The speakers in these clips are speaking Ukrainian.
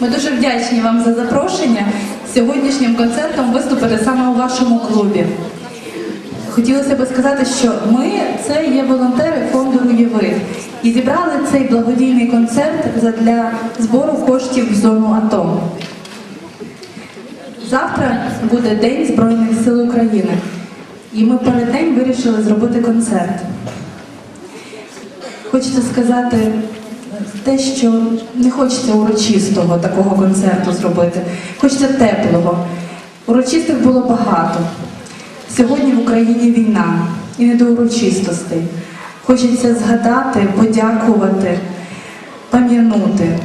Ми дуже вдячні вам за запрошення. Сьогоднішнім концертом виступити саме у вашому клубі. Хотілося б сказати, що ми це є волонтери фонду Руєвид і зібрали цей благодійний концерт для збору коштів в зону АТО. Завтра буде День Збройних сил України, і ми перед день вирішили зробити концерт. Хочеться сказати те, що не хочеться урочистого такого концерту зробити, хочеться теплого. Урочистих було багато. Сьогодні в Україні війна і не до урочистостей. Хочеться згадати, подякувати, пам'янути.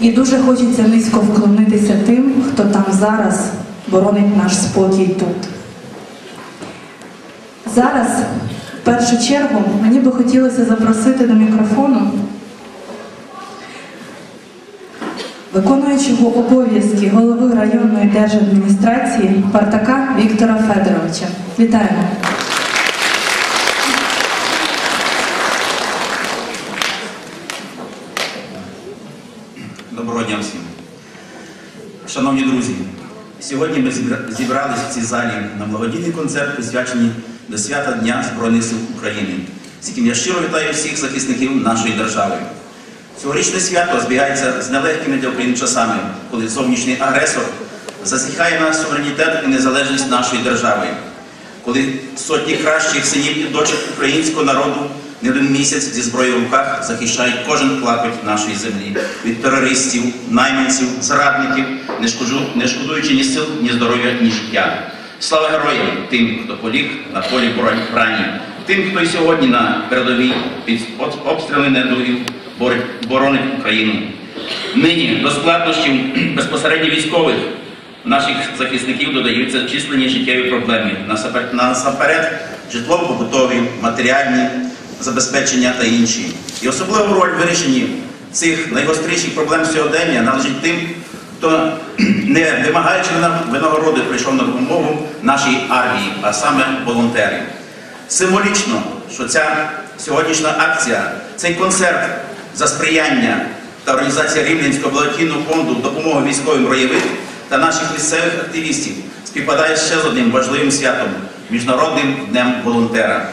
І дуже хочеться низько вклонитися тим, хто там зараз боронить наш спокій тут. Зараз, в першу чергу, мені би хотілося запросити до мікрофону виконуючого обов'язки голови районної держадміністрації Партака Віктора Федоровича. Вітаємо! Доброго дня всім. Шановні друзі, сьогодні ми зібра- зібрались в цій залі на благодійний концерт, присвячений до свята Дня Збройних сил України, з яким я щиро вітаю всіх захисників нашої держави. Цьогорічне свято збігається з нелегкими для України часами, коли зовнішній агресор засіхає на суверенітет і незалежність нашої держави, коли сотні кращих синів і дочок українського народу не один місяць зі зброєю в руках захищають кожен клапоть нашої землі. Від терористів, найманців, зрадників, не, шкоджу- не шкодуючи ні сил, ні здоров'я, ні життя. Слава героям тим, хто поліг на полі бороть- брані, тим, хто і сьогодні на передовій під об- обстріли недругів бороть- боронить Україну. Нині до складнощів безпосередньо військових наших захисників додаються численні життєві проблеми, насампер- насамперед житлово-побутові, матеріальні забезпечення та інші. І особливу роль в вирішенні цих найгостріших проблем сьогодення належить тим, хто не вимагаючи вина- винагороди прийшов на допомогу нашій армії, а саме волонтери. Символічно, що ця сьогоднішня акція, цей концерт за сприяння та організація Рівненського благодійного фонду допомоги військовим роєвид та наших місцевих активістів співпадає ще з одним важливим святом Міжнародним днем волонтера.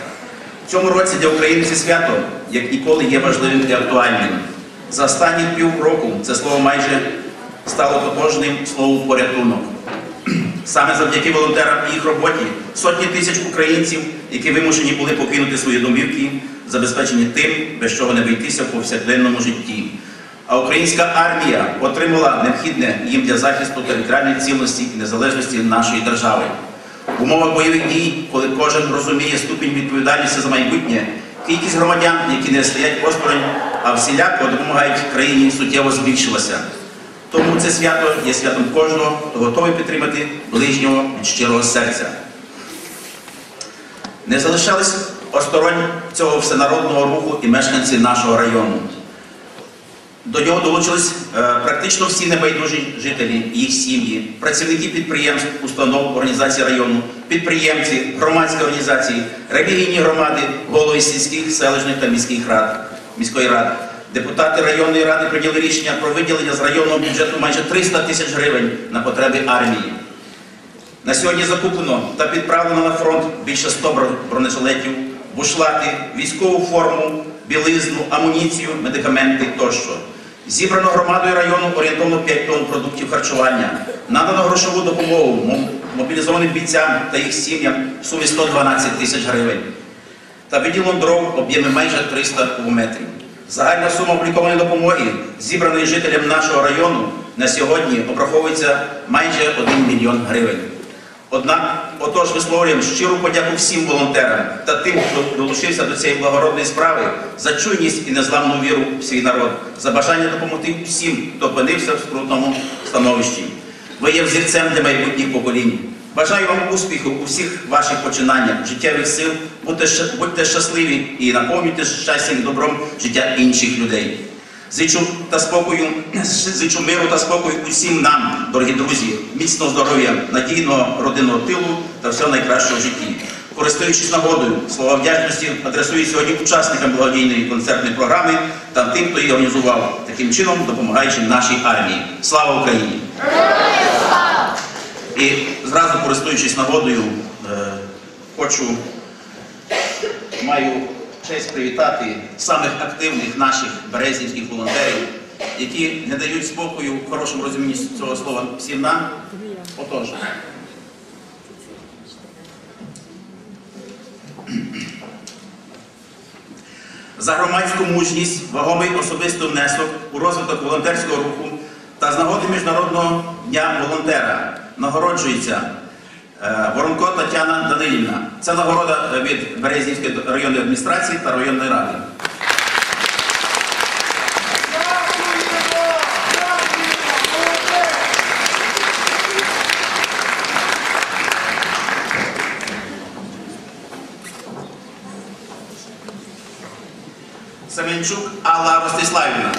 В цьому році для України це свято, як ніколи, є важливим і актуальним. За останні півроку це слово майже стало тотожним словом порятунок. Саме завдяки волонтерам і їх роботі сотні тисяч українців, які вимушені були покинути свої домівки, забезпечені тим, без чого не обійтися в повсякденному житті. А українська армія отримала необхідне їм для захисту територіальної цілості і незалежності нашої держави. В умовах бойових дій, коли кожен розуміє ступінь відповідальності за майбутнє, кількість громадян, які не стоять осторонь, а всіляко допомагають країні, суттєво збільшилася. Тому це свято є святом кожного, хто готовий підтримати ближнього від щирого серця. Не залишались осторонь цього всенародного руху і мешканці нашого району. До нього долучились е, практично всі небайдужі жителі, їх сім'ї, працівники підприємств, установ, організацій району, підприємці, громадські організації, релігійні громади, голови сільських, селищних та міських рад, міської ради. Депутати районної ради прийняли рішення про виділення з районного бюджету майже 300 тисяч гривень на потреби армії. На сьогодні закуплено та відправлено на фронт більше 100 бронежилетів, бушлати, військову форму, білизну, амуніцію, медикаменти тощо. Зібрано громадою району орієнтовно 5 тонн продуктів харчування. Надано грошову допомогу мобілізованим бійцям та їх сім'ям в сумі 112 тисяч гривень. Та виділено дров об'єми майже 300 кубометрів. Загальна сума облікованої допомоги, зібраної жителям нашого району, на сьогодні обраховується майже 1 мільйон гривень. Однак, отож, висловлюємо щиру подяку всім волонтерам та тим, хто долучився до цієї благородної справи, за чуйність і незламну віру в свій народ, за бажання допомогти всім, хто опинився в скрутному становищі. Ви є взірцем для майбутніх поколінь. Бажаю вам успіху у всіх ваших починаннях, життєвих сил, будьте, щасливі і наповнюйте щастям і добром життя інших людей. Зичу та спокою, зичу миру та спокою усім нам, дорогі друзі, міцного здоров'я, надійного родинного тилу та всього найкращого в житті. Користуючись нагодою, слова вдячності адресую сьогодні учасникам благодійної концертної програми та тим, хто її організував, таким чином допомагаючи нашій армії. Слава Україні! І зразу користуючись нагодою, е, хочу маю честь привітати самих активних наших березівських волонтерів, які не дають спокою в хорошому розумінні цього слова всім нам. Отож. За громадську мужність, вагомий особистий внесок у розвиток волонтерського руху та з нагоди Міжнародного дня волонтера нагороджується Воронко Тетяна Данилівна. Це нагорода е, від Березівської районної адміністрації та районної ради. Семенчук Алла Ростиславівна.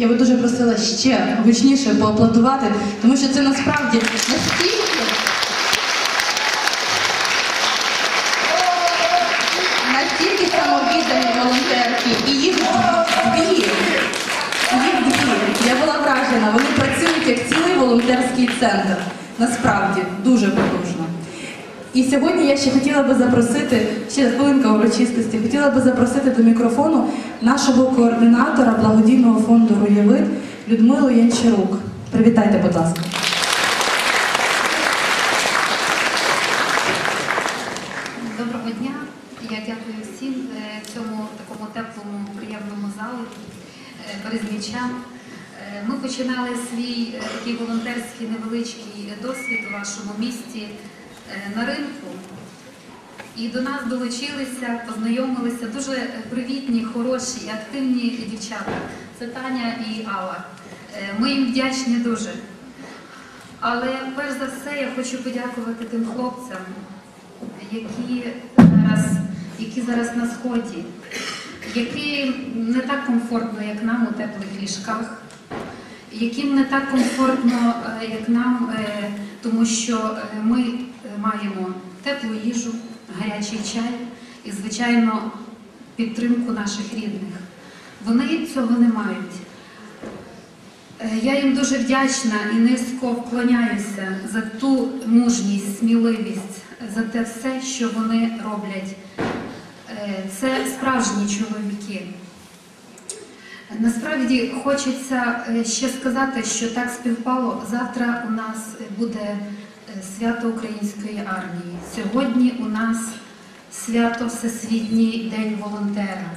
Я би дуже просила ще гучніше поаплодувати, тому що це насправді настільки. Настільки самовіддані волонтерки, і їх дві. Їх дві. Я була вражена. Вони працюють як цілий волонтерський центр. Насправді дуже потужно. І сьогодні я ще хотіла би запросити, ще хвилинка урочистості, хотіла би запросити до мікрофону нашого координатора благодійного фонду Руєвид Людмилу Янчарук. Привітайте, будь ласка. Доброго дня. Я дякую всім е, цьому такому теплому, приємному залу е, березнічам. Е, Ми починали свій е, такий волонтерський невеличкий досвід у вашому місті е, на ринку. І до нас долучилися, познайомилися дуже привітні, хороші і активні дівчата. Це Таня і Алла. Е, Ми їм вдячні дуже. Але перш за все я хочу подякувати тим хлопцям, які зараз, які зараз на сході, які не так комфортно, як нам у теплих ліжках, яким не так комфортно, е, як нам, е, тому що е, ми е, маємо теплу їжу, гарячий чай і, звичайно, підтримку наших рідних. Вони цього не мають. Е, Я їм дуже вдячна і низько вклоняюся за ту мужність, сміливість, за те все, що вони роблять. Е, Це справжні чоловіки. Насправді хочеться е, ще сказати, що так співпало. Завтра у нас буде свято Української армії. Сьогодні у нас свято Всесвітній день волонтера.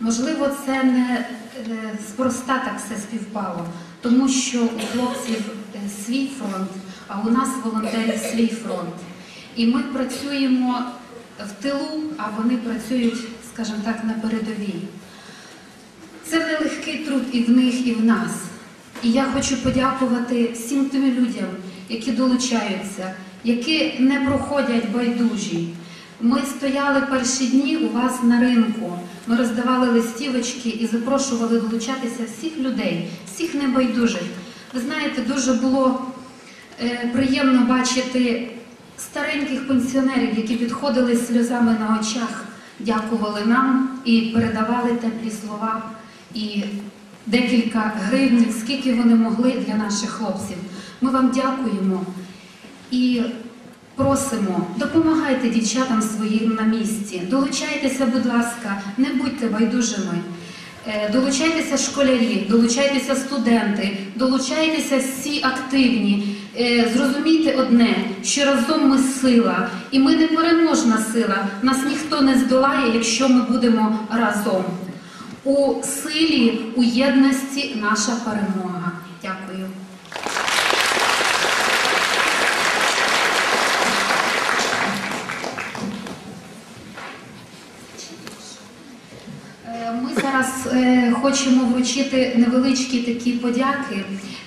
Можливо, це не е, спроста так все співпало, тому що у хлопців е, свій фронт, а у нас волонтерів свій фронт. І ми працюємо в тилу, а вони працюють, скажімо так, на передовій. Це нелегкий труд і в них, і в нас. І я хочу подякувати всім тим людям, які долучаються, які не проходять байдужі. Ми стояли перші дні у вас на ринку. Ми роздавали листівочки і запрошували долучатися всіх людей, всіх небайдужих. Ви знаєте, дуже було е, приємно бачити стареньких пенсіонерів, які підходили сльозами на очах, дякували нам і передавали теплі слова і декілька гривень, скільки вони могли для наших хлопців. Ми вам дякуємо і просимо, допомагайте дівчатам своїм на місці. Долучайтеся, будь ласка, не будьте байдужими. Е, Долучайтеся школярі, долучайтеся студенти, долучайтеся всі активні. Е, Зрозумійте одне, що разом ми сила, і ми непереможна сила. Нас ніхто не здолає, якщо ми будемо разом. У силі, у єдності наша перемога. Дякую. Е, Ми зараз е, хочемо вручити невеличкі такі подяки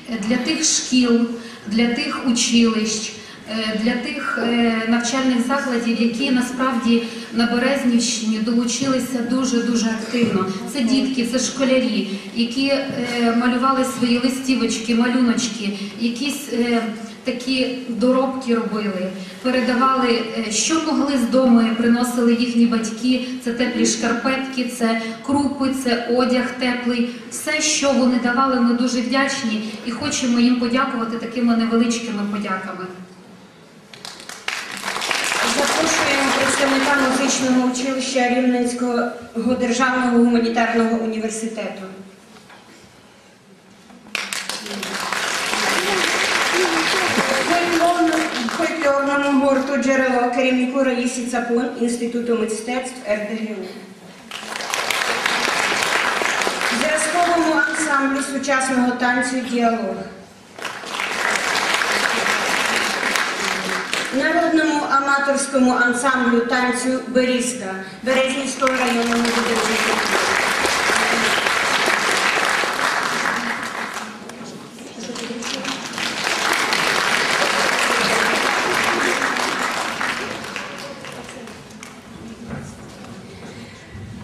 е, для тих шкіл, для тих училищ, е, для тих е, навчальних закладів, які насправді на Березнівщині долучилися дуже дуже активно. Це дітки, це школярі, які е, малювали свої листівочки, малюночки, якісь. е, Такі доробки робили, передавали, е, що могли з дому, приносили їхні батьки. Це теплі шкарпетки, це крупи, це одяг теплий. Все, що вони давали, ми дуже вдячні і хочемо їм подякувати такими невеличкими подяками. Представника музичного училища Рівненського державного гуманітарного університету. Фольклорному гурту джерело керівнику Раїсі Цапун Інституту мистецтв РДГУ. Зразковому ансамблю сучасного танцю Діалог. Народному аматорському ансамблю танцю Берізка Березнівського районного будинку.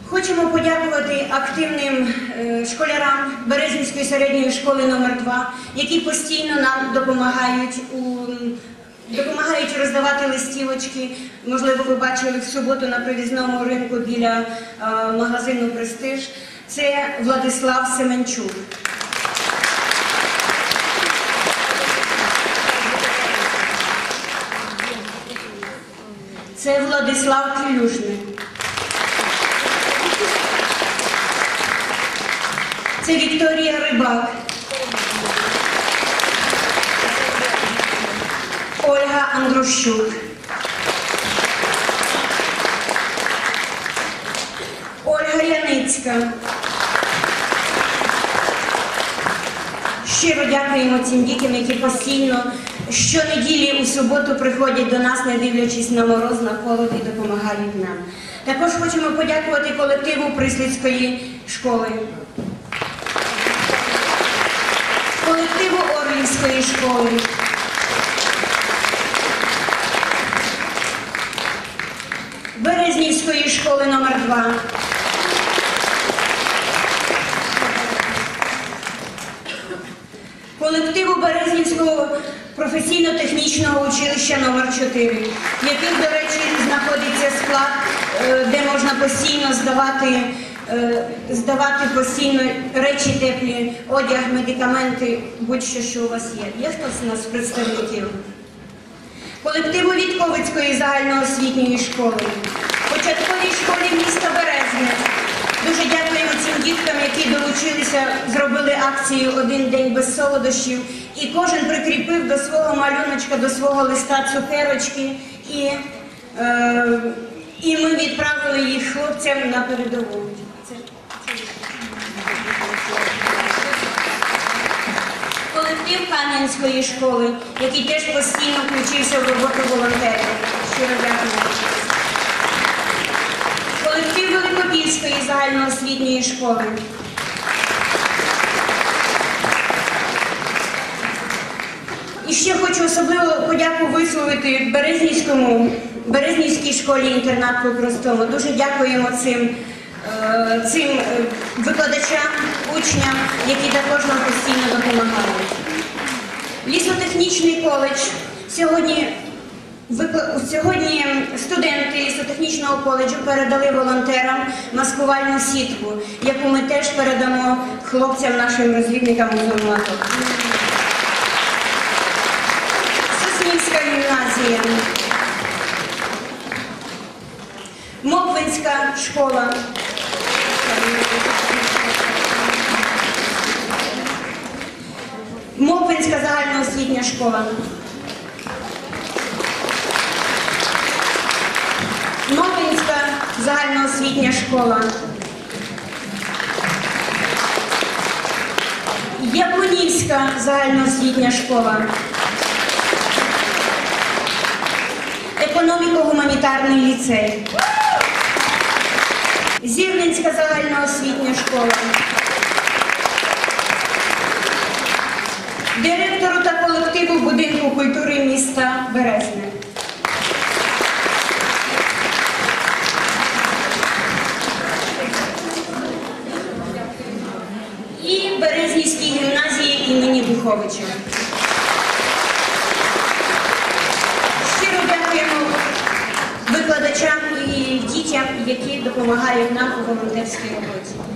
Хочемо подякувати активним е, школярам Березнівської середньої школи номер 2 які постійно нам допомагають у допомагають роздавати листівочки. Можливо, ви бачили в суботу на привізному ринку біля е, магазину Престиж. Це Владислав Семенчук. Це Владислав Клюшник. Це Вікторія Рибак. Ольга Ольга Яницька. Щиро дякуємо цим дітям, які постійно щонеділі у суботу приходять до нас, не дивлячись на мороз, на холод і допомагають нам. Також хочемо подякувати колективу Прислідської школи. колективу Орлівської школи. Номер 2 Колективу Березнівського професійно-технічного училища номер 4 в яких, до речі, знаходиться склад, е, де можна постійно здавати е, здавати постійно речі теплі, одяг, медикаменти, будь-що, що у вас є. Є хтось у нас з представників? Колективу Вітковицької загальноосвітньої школи, початковій школі міста Березне. Дуже дякуємо цим діткам, які долучилися, зробили акцію один день без солодощів. І кожен прикріпив до свого малюночка, до свого листа цукерочки. І, е, і ми відправили їх хлопцям на передову. Колектив Кам'янської школи, який теж постійно включився в роботу волонтерів. Щиро дякую. Колектив Великопільської загальноосвітньої школи. І ще хочу особливо подяку висловити Березнівському, Березнівській школі інтернат по-простому. Дуже дякуємо цим, е, цим е, викладачам, учням, які також нам постійно допомагають. Лісотехнічний коледж сьогодні Сьогодні студенти лісотехнічного коледжу передали волонтерам маскувальну сітку, яку ми теж передамо хлопцям, нашим розвідникам у зону АТО. Соснівська гімназія. Моквинська школа. Моквинська загальноосвітня школа. Загальноосвітня школа. Яблунівська загальноосвітня школа. Економіко-гуманітарний ліцей. Зірненська загальноосвітня школа. Директору та колективу будинку культури міста Березне. І Березнівській гімназії імені Духовича. Щиро дякуємо викладачам і дітям, які допомагають нам у волонтерській роботі.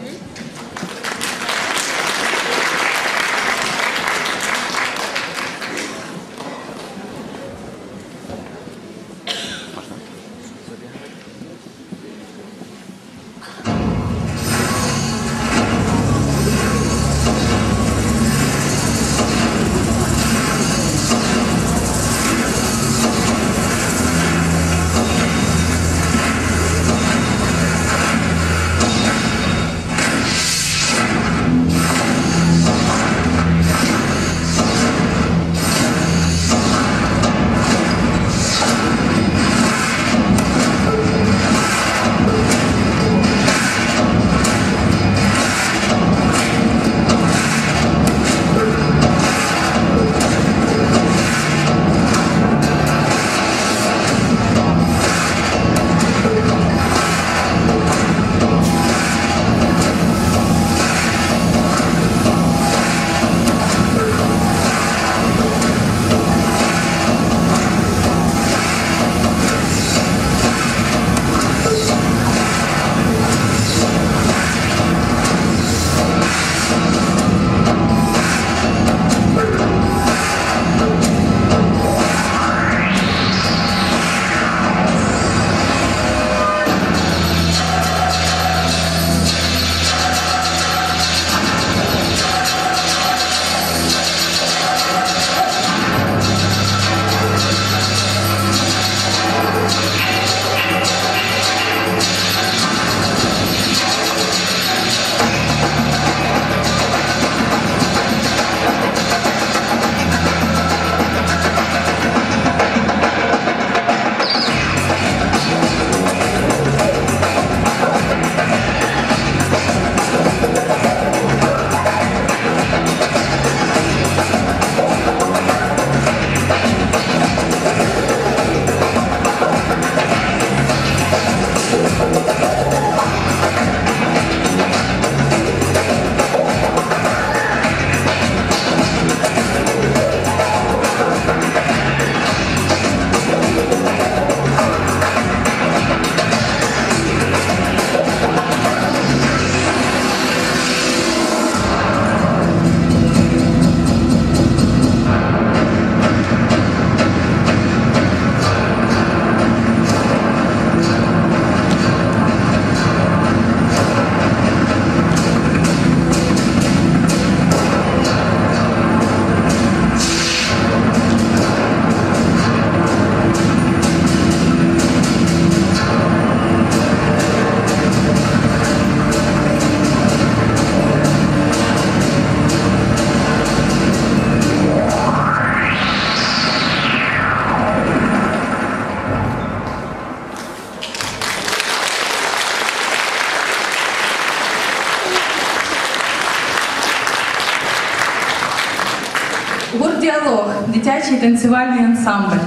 Танцювальний ансамбль.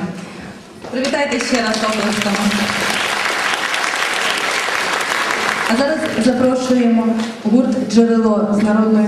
Привітайте ще раз обласками. А зараз запрошуємо гурт Джерело з народною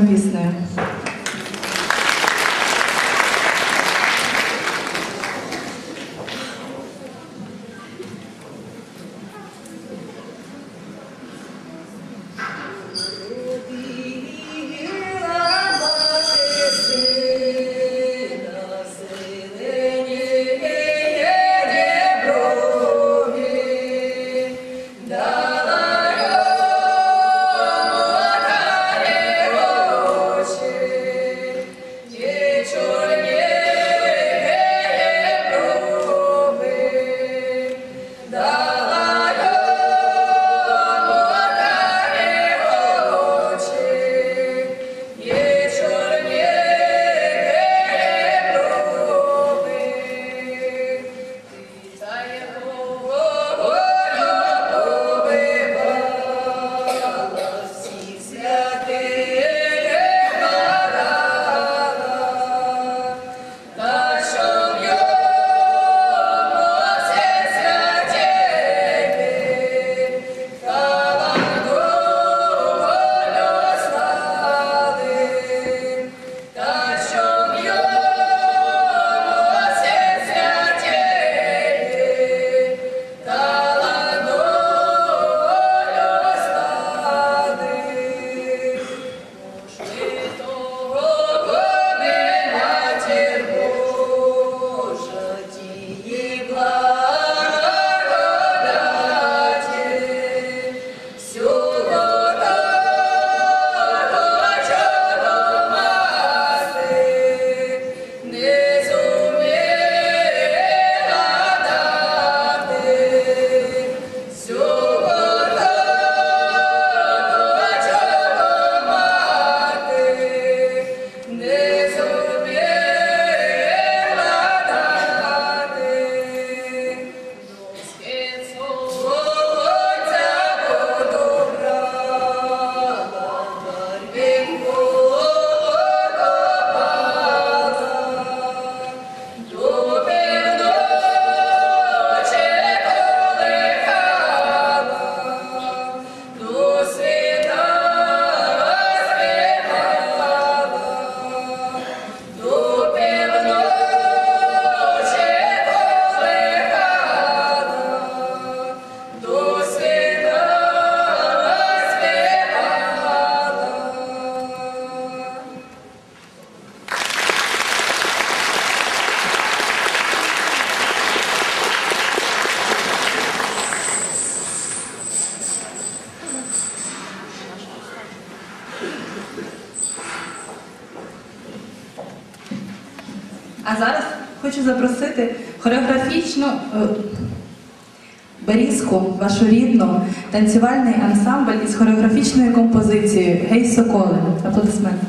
запросити хореографічну е, Берізку, вашу рідну, танцювальний ансамбль із хореографічною композицією Гей Соколи. Аплодисменти.